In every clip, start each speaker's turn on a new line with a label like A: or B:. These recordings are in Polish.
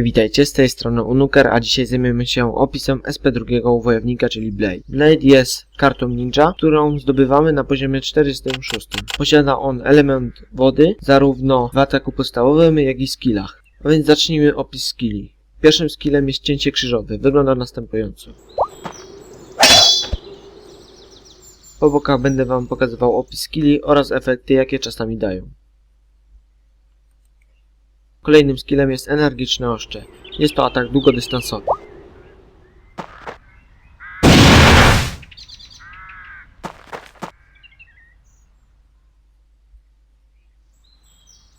A: Witajcie, z tej strony Unuker, a dzisiaj zajmiemy się opisem SP2 wojownika, czyli Blade. Blade jest kartą ninja, którą zdobywamy na poziomie 46. Posiada on element wody, zarówno w ataku podstawowym, jak i skillach. A więc zacznijmy opis skilli. Pierwszym skillem jest cięcie krzyżowe. Wygląda następująco. Po bokach będę wam pokazywał opis skilli oraz efekty, jakie czasami dają. Kolejnym skillem jest energiczne oszcze. Jest to atak długodystansowy.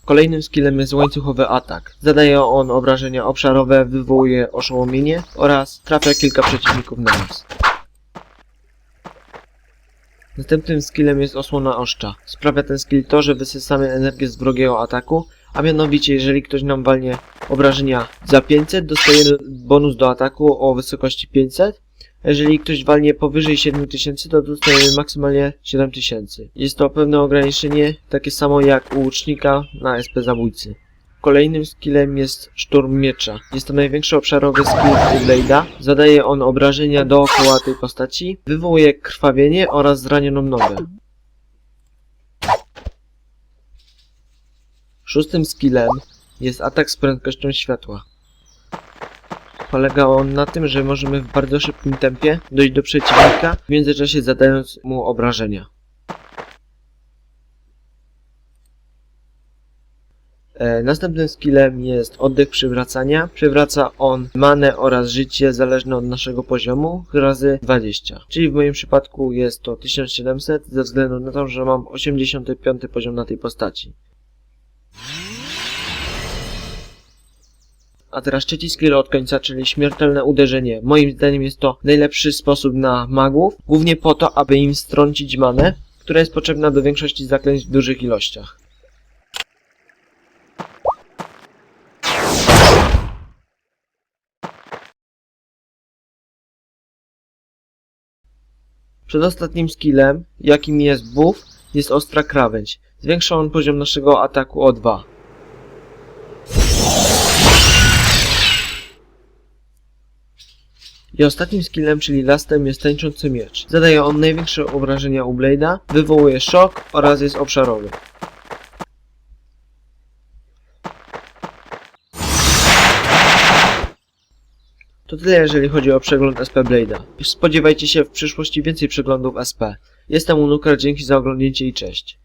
A: Kolejnym skillem jest łańcuchowy atak. Zadaje on obrażenia obszarowe, wywołuje oszołomienie oraz trafia kilka przeciwników na raz. Następnym skillem jest osłona oszcza. Sprawia ten skill to, że wysysamy energię z wrogiego ataku, a mianowicie jeżeli ktoś nam walnie obrażenia za 500, dostaje bonus do ataku o wysokości 500. a Jeżeli ktoś walnie powyżej 7000, to dostajemy maksymalnie 7000. Jest to pewne ograniczenie, takie samo jak u łucznika na SP zabójcy. Kolejnym skillem jest szturm miecza. Jest to największy obszarowy skill Blade'a. Zadaje on obrażenia dookoła tej postaci, wywołuje krwawienie oraz zranioną nogę. Szóstym skillem jest atak z prędkością światła. Polega on na tym, że możemy w bardzo szybkim tempie dojść do przeciwnika, w międzyczasie zadając mu obrażenia. Następnym skillem jest oddech przywracania. Przywraca on manę oraz życie zależne od naszego poziomu razy 20. Czyli w moim przypadku jest to 1700 ze względu na to, że mam 85 poziom na tej postaci. A teraz trzeci skill od końca, czyli śmiertelne uderzenie. Moim zdaniem jest to najlepszy sposób na magów, głównie po to, aby im strącić manę, która jest potrzebna do większości zaklęć w dużych ilościach. Przedostatnim skillem, jakim jest buff, jest ostra krawędź. Zwiększa on poziom naszego ataku o 2. I ostatnim skillem, czyli lastem, jest tańczący miecz. Zadaje on największe obrażenia u Blade'a, wywołuje szok oraz jest obszarowy. To tyle jeżeli chodzi o przegląd SP Blade'a. Spodziewajcie się w przyszłości więcej przeglądów SP. Jestem Unukar, dzięki za oglądnięcie i cześć.